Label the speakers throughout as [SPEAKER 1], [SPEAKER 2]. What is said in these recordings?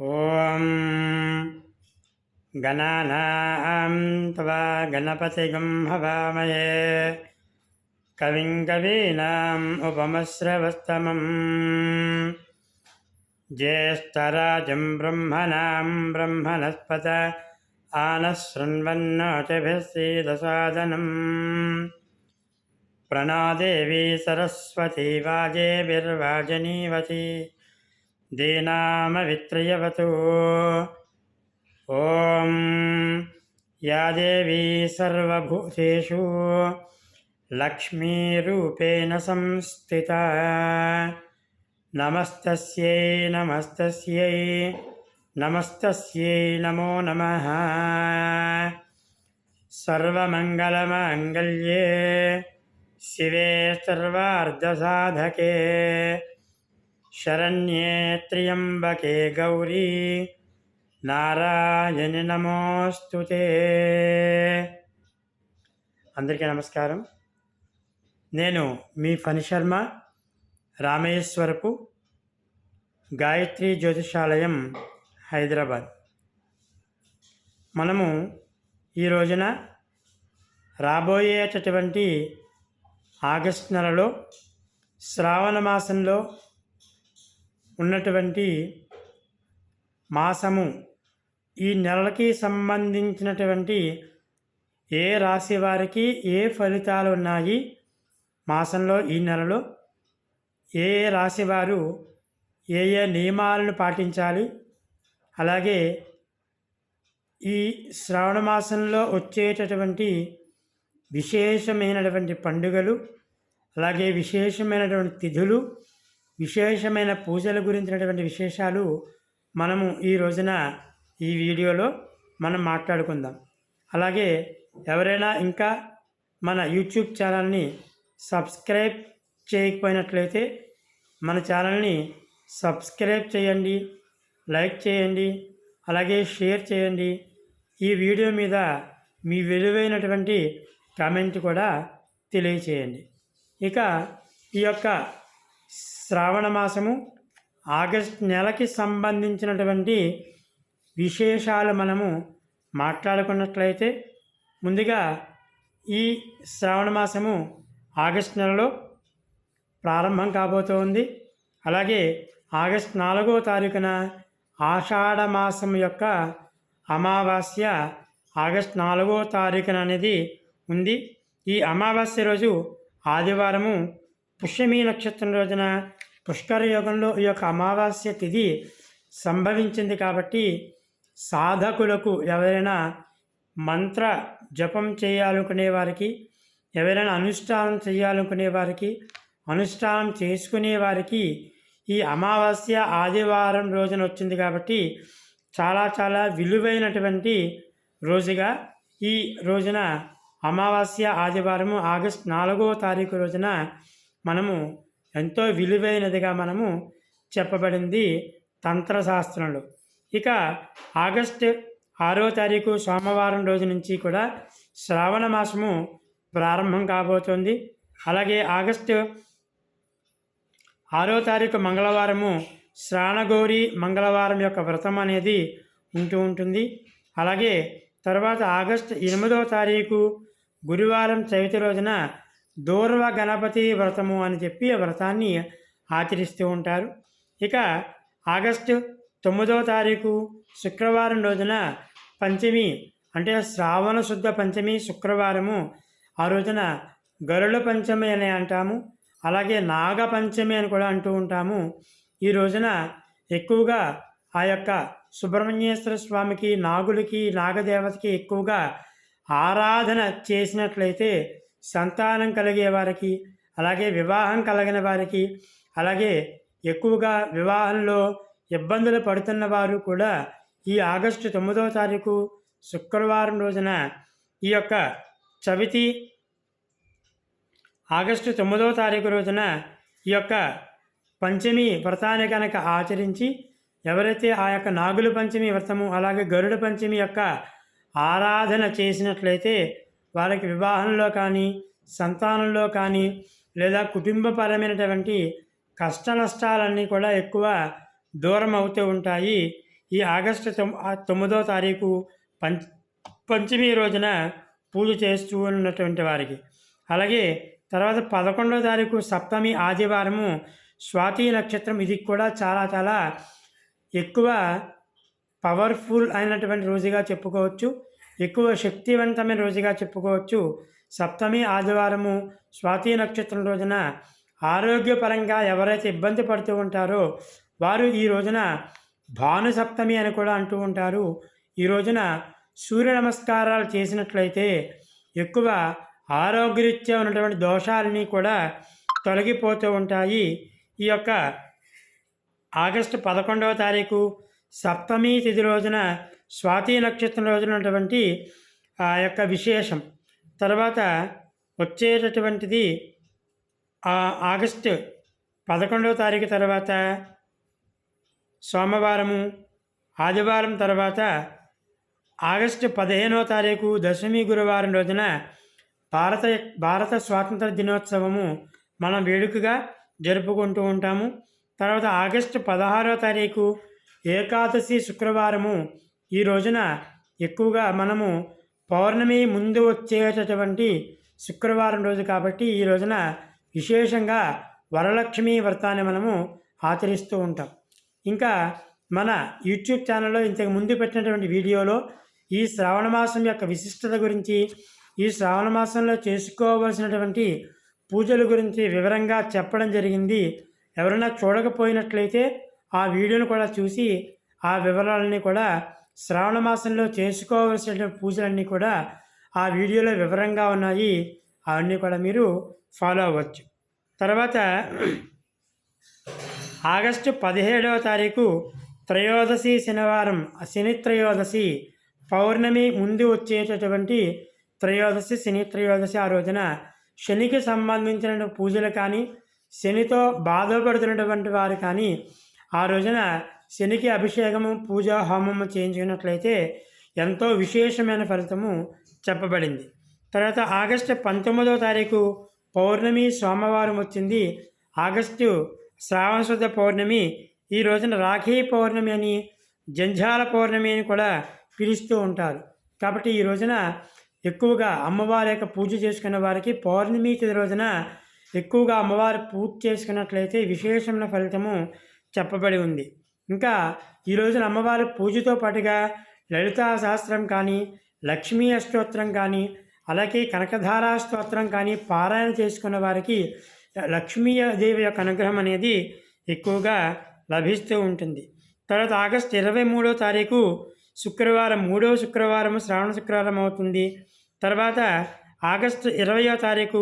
[SPEAKER 1] ॐ गणानां त्वा गणपतिगं हवामहे कविं कवीनाम् उपमश्रवस्तमम् ज्येष्ठराजं ब्रह्मणां ब्रह्मणस्पत आनः शृण्वन्नोतिभिः सीदसादनम् प्रणादेवी सरस्वती वाजेभिर्वाजनीवती दीनामवित्रयवतु ॐ या देवी सर्वभूतेषु लक्ष्मीरूपेण संस्थिता नमस्तस्यै नमस्तस्यै नमस्तस्यै नमो नमः सर्वमङ्गलमाङ्गल्ये शिवे सर्वार्धसाधके శరణ్యే త్ర్యంబకే గౌరీ నారాయణ నమోస్తుతే అందరికీ నమస్కారం. నేను మీ ఫణి శర్మ రామేశ్వరపు గాయత్రి జ్యోతిషాలయం హైదరాబాద్. మనము ఈ రోజున రాబోయేటటువంటి ఆగస్ట్ నెలలో శ్రావణ మాసంలో ఉన్నటువంటి మాసము ఈ నెలలకి సంబంధించినటువంటి ఏ రాశి వారికి ఏ ఫలితాలు ఉన్నాయి? మాసంలో ఈ నెలలో ఏ ఏ రాశి వారు ఏ ఏ నియమాలను పాటించాలి? అలాగే ఈ శ్రావణ మాసంలో వచ్చేటటువంటి విశేషమైనటువంటి పండుగలు అలాగే విశేషమైనటువంటి తిథులు విశేషమైన పూజల గురించినటువంటి విశేషాలు మనము ఈ రోజున ఈ వీడియోలో మనం మాట్లాడుకుందాం. అలాగే ఎవరైనా ఇంకా మన యూట్యూబ్ ఛానల్ని సబ్స్క్రైబ్ చేయకపోయినట్లయితే మన ఛానల్ని సబ్స్క్రైబ్ చేయండి లైక్ చేయండి అలాగే షేర్ చేయండి. ఈ వీడియో మీద మీ విలువైనటువంటి కామెంట్ కూడా తెలియచేయండి. ఇక ఈ యొక్క శ్రావణ మాసము ఆగస్ట్ నెలకి సంబంధించినటువంటి విశేషాలు మనము మాట్లాడుకున్నట్లయితే ముందుగా ఈ శ్రావణ మాసము ఆగస్ట్ నెలలో ప్రారంభం కాబోతోంది. అలాగే ఆగస్ట్ నాలుగో తారీఖున ఆషాఢ మాసం యొక్క అమావాస్య ఆగస్ట్ నాలుగో తారీఖున అనేది ఉంది. ఈ అమావాస్య రోజు ఆదివారము పుష్యమి నక్షత్రం రోజున పుష్కర యోగంలో ఈ యొక్క అమావాస్య తిథి సంభవించింది కాబట్టి సాధకులకు ఎవరైనా మంత్ర జపం చేయాలనుకునే వారికి ఎవరైనా అనుష్ఠానం చేయాలనుకునే వారికి అనుష్ఠానం చేసుకునే వారికి ఈ అమావాస్య ఆదివారం రోజున వచ్చింది కాబట్టి చాలా చాలా విలువైనటువంటి రోజుగా ఈ రోజున అమావాస్య ఆదివారము ఆగస్ట్ నాలుగవ తారీఖు రోజున మనము ఎంతో విలువైనదిగా మనము చెప్పబడింది తంత్రశాస్త్రంలో. ఇక ఆగస్ట్ ఆరో తారీఖు సోమవారం రోజు నుంచి కూడా శ్రావణ మాసము ప్రారంభం కాబోతోంది. అలాగే ఆగస్టు ఆరో తారీఖు మంగళవారము శ్రావణగౌరి మంగళవారం యొక్క వ్రతం అనేది ఉంటూ ఉంటుంది. అలాగే తర్వాత ఆగస్టు ఎనిమిదవ తారీఖు గురువారం చవితి రోజున దూర్వ గణపతి వ్రతము అని చెప్పి ఆ వ్రతాన్ని ఆచరిస్తూ ఉంటారు. ఇక ఆగస్టు తొమ్మిదవ తారీఖు శుక్రవారం రోజున పంచమి అంటే శ్రావణ శుద్ధ పంచమి శుక్రవారము ఆ రోజున గరుడ పంచమి అని అంటాము. అలాగే నాగ పంచమి అని కూడా అంటూ ఉంటాము. ఈ రోజున ఎక్కువగా ఆ యొక్క సుబ్రహ్మణ్యేశ్వర స్వామికి నాగులకి నాగదేవతకి ఎక్కువగా ఆరాధన చేసినట్లయితే సంతానం కలిగే వారికి అలాగే వివాహం కలిగిన వారికి అలాగే ఎక్కువగా వివాహంలో ఇబ్బందులు పడుతున్న వారు కూడా ఈ ఆగస్టు తొమ్మిదవ తారీఖు శుక్రవారం రోజున ఈ యొక్క చవితి ఆగస్టు తొమ్మిదవ తారీఖు రోజున ఈ యొక్క పంచమి వ్రతాన్ని కనుక ఆచరించి ఎవరైతే ఆ యొక్క నాగుల పంచమి వ్రతము అలాగే గరుడ పంచమి యొక్క ఆరాధన చేసినట్లయితే వారికి వివాహంలో కానీ సంతానంలో కానీ లేదా కుటుంబపరమైనటువంటి కష్ట నష్టాలన్నీ కూడా ఎక్కువ దూరం అవుతూ ఉంటాయి. ఈ ఆగస్టు తొమ్మిదో తారీఖు పంచ పంచమి రోజున పూజ చేస్తూ ఉన్నటువంటి వారికి. అలాగే తర్వాత పదకొండవ తారీఖు సప్తమి ఆదివారము స్వాతి నక్షత్రం ఇది కూడా చాలా చాలా ఎక్కువ పవర్ఫుల్ అయినటువంటి రోజుగా చెప్పుకోవచ్చు. ఎక్కువ శక్తివంతమైన రోజుగా చెప్పుకోవచ్చు. సప్తమి ఆదివారము స్వాతి నక్షత్రం రోజున ఆరోగ్యపరంగా ఎవరైతే ఇబ్బంది పడుతూ ఉంటారో వారు ఈ రోజున భాను సప్తమి అని కూడా అంటూ ఉంటారు. ఈ రోజున సూర్య నమస్కారాలు చేసినట్లయితే ఎక్కువ ఆరోగ్యరీత్యా ఉన్నటువంటి దోషాలని కూడా తొలగిపోతూ ఉంటాయి. ఈ యొక్క ఆగస్టు పదకొండవ తారీఖు సప్తమి తిథి రోజున స్వాతి నక్షత్రం రోజున ఉన్నటువంటి ఆ యొక్క విశేషం. తర్వాత వచ్చేటటువంటిది ఆగస్టు పదకొండవ తారీఖు తర్వాత సోమవారము ఆదివారం తర్వాత ఆగస్టు పదిహేనవ తారీఖు దశమి గురువారం రోజున భారత భారత స్వాతంత్ర దినోత్సవము మనం వేడుకగా జరుపుకుంటూ ఉంటాము. తర్వాత ఆగస్టు పదహారవ తారీఖు ఏకాదశి శుక్రవారము ఈ రోజున ఎక్కువగా మనము పౌర్ణమి ముందు వచ్చేటటువంటి శుక్రవారం రోజు కాబట్టి ఈ రోజున విశేషంగా వరలక్ష్మి వ్రతాన్ని మనము ఆచరిస్తూ ఉంటాం. ఇంకా మన యూట్యూబ్ ఛానల్లో ఇంతకు ముందు పెట్టినటువంటి వీడియోలో ఈ శ్రావణ మాసం యొక్క విశిష్టత గురించి ఈ శ్రావణ మాసంలో చేసుకోవలసినటువంటి పూజల గురించి వివరంగా చెప్పడం జరిగింది. ఎవరైనా చూడకపోయినట్లయితే ఆ వీడియోను కూడా చూసి ఆ వివరాలని కూడా శ్రావణ మాసంలో చేసుకోవలసిన పూజలన్నీ కూడా ఆ వీడియోలో వివరంగా ఉన్నాయి. అవన్నీ కూడా మీరు ఫాలో అవ్వచ్చు. తర్వాత ఆగస్టు పదిహేడవ తారీఖు త్రయోదశి శనివారం శని త్రయోదశి పౌర్ణమి ముందు వచ్చేటటువంటి త్రయోదశి శని త్రయోదశి ఆ రోజున శనికి సంబంధించిన పూజలు కానీ శనితో బాధపడుతున్నటువంటి వారు కానీ ఆ రోజున శనికి అభిషేకము పూజ హోమము చేయించుకున్నట్లయితే ఎంతో విశేషమైన ఫలితము చెప్పబడింది. తర్వాత ఆగస్టు పంతొమ్మిదవ తారీఖు పౌర్ణమి సోమవారం వచ్చింది. ఆగస్టు శ్రావణశుద్ధ పౌర్ణమి ఈ రోజున రాఖీ పౌర్ణమి అని జంఝాల పౌర్ణమి అని కూడా పిలుస్తూ ఉంటారు. కాబట్టి ఈ రోజున ఎక్కువగా అమ్మవారి యొక్క పూజ చేసుకున్న వారికి పౌర్ణమి తిథి రోజున ఎక్కువగా అమ్మవారు పూజ చేసుకున్నట్లయితే విశేషమైన ఫలితము చెప్పబడి ఉంది. ఇంకా ఈ రోజున అమ్మవారి పూజతో పాటుగా లలితా శాస్త్రం కానీ లక్ష్మీ అష్టోత్రం కానీ అలాగే కనకధారా స్తోత్రం కానీ పారాయణ చేసుకున్న వారికి లక్ష్మీదేవి యొక్క అనుగ్రహం అనేది ఎక్కువగా లభిస్తూ ఉంటుంది. తర్వాత ఆగస్ట్ ఇరవై మూడో తారీఖు శుక్రవారం మూడో శుక్రవారం శ్రావణ శుక్రవారం అవుతుంది. తర్వాత ఆగస్టు ఇరవయో తారీఖు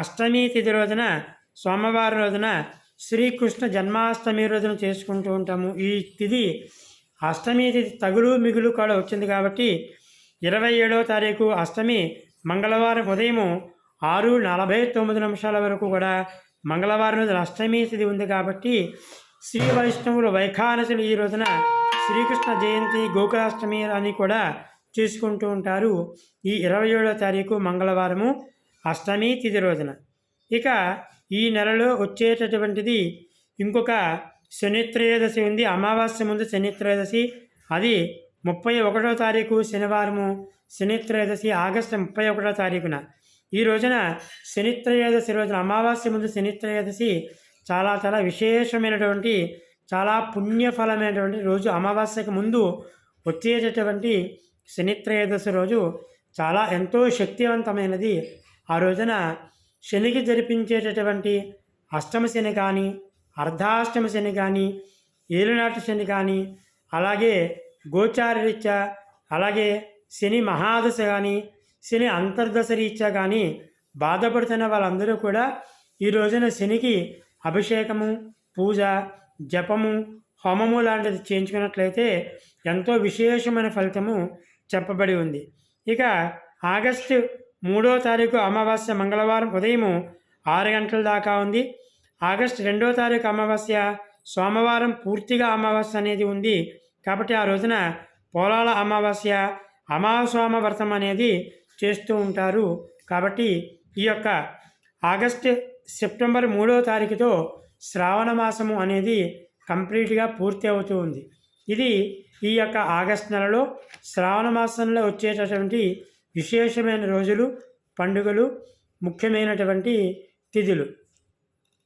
[SPEAKER 1] అష్టమి తిథి రోజున సోమవారం రోజున శ్రీకృష్ణ జన్మాష్టమి రోజున చేసుకుంటూ ఉంటాము. ఈ తిథి అష్టమి తిథి తగులు మిగులు కూడా వచ్చింది కాబట్టి ఇరవై ఏడవ తారీఖు అష్టమి మంగళవారం ఉదయం ఆరు నలభై తొమ్మిది నిమిషాల వరకు కూడా మంగళవారం రోజున అష్టమి తిథి ఉంది కాబట్టి శ్రీ వైష్ణవులు వైఖానసులు ఈ రోజున శ్రీకృష్ణ జయంతి గోకులాష్టమి అని కూడా చేసుకుంటూ ఉంటారు. ఈ ఇరవై ఏడవ తారీఖు మంగళవారము అష్టమి తిథి రోజున. ఇక ఈ నెలలో వచ్చేటటువంటిది ఇంకొక శనిత్రయోదశి ఉంది. అమావాస్య ముందు శనిత్రయోదశి. అది ముప్పై ఒకటో తారీఖు శనివారము శనిత్రయోదశి ఆగస్టు ముప్పై ఒకటో తారీఖున. ఈ రోజున శనిత్రయోదశి రోజున అమావాస్య ముందు శనిత్రయోదశి చాలా చాలా విశేషమైనటువంటి చాలా పుణ్యఫలమైనటువంటి రోజు. అమావాస్యకు ముందు వచ్చేటటువంటి శనిత్రయోదశి రోజు చాలా ఎంతో శక్తివంతమైనది. ఆ రోజున శనికి జరిపించేటటువంటి అష్టమ శని కానీ అర్ధాష్టమ శని కానీ ఏలునాటి శని కానీ అలాగే గోచార రీత్యా అలాగే శని మహాదశ కానీ శని అంతర్దశ రీత్యా కానీ బాధపడుతున్న వాళ్ళందరూ కూడా ఈ రోజున శనికి అభిషేకము పూజ జపము హోమము లాంటిది చేయించుకున్నట్లయితే ఎంతో విశేషమైన ఫలితము చెప్పబడి ఉంది. ఇక ఆగస్టు మూడో తారీఖు అమావాస్య మంగళవారం ఉదయం ఆరు గంటల దాకా ఉంది. ఆగస్టు రెండో తారీఖు అమావాస్య సోమవారం పూర్తిగా అమావాస్య అనేది ఉంది. కాబట్టి ఆ రోజున పోలాల అమావాస్య అమాసోమ వ్రతం అనేది చేస్తూ ఉంటారు. కాబట్టి ఈ యొక్క ఆగస్టు సెప్టెంబర్ మూడో తారీఖుతో శ్రావణ మాసము అనేది కంప్లీట్గా పూర్తి అవుతూ ఉంది. ఇది ఈ యొక్క ఆగస్ట్ నెలలో శ్రావణ మాసంలో వచ్చేటటువంటి విశేషమైన రోజులు పండుగలు ముఖ్యమైనటువంటి తిథులు.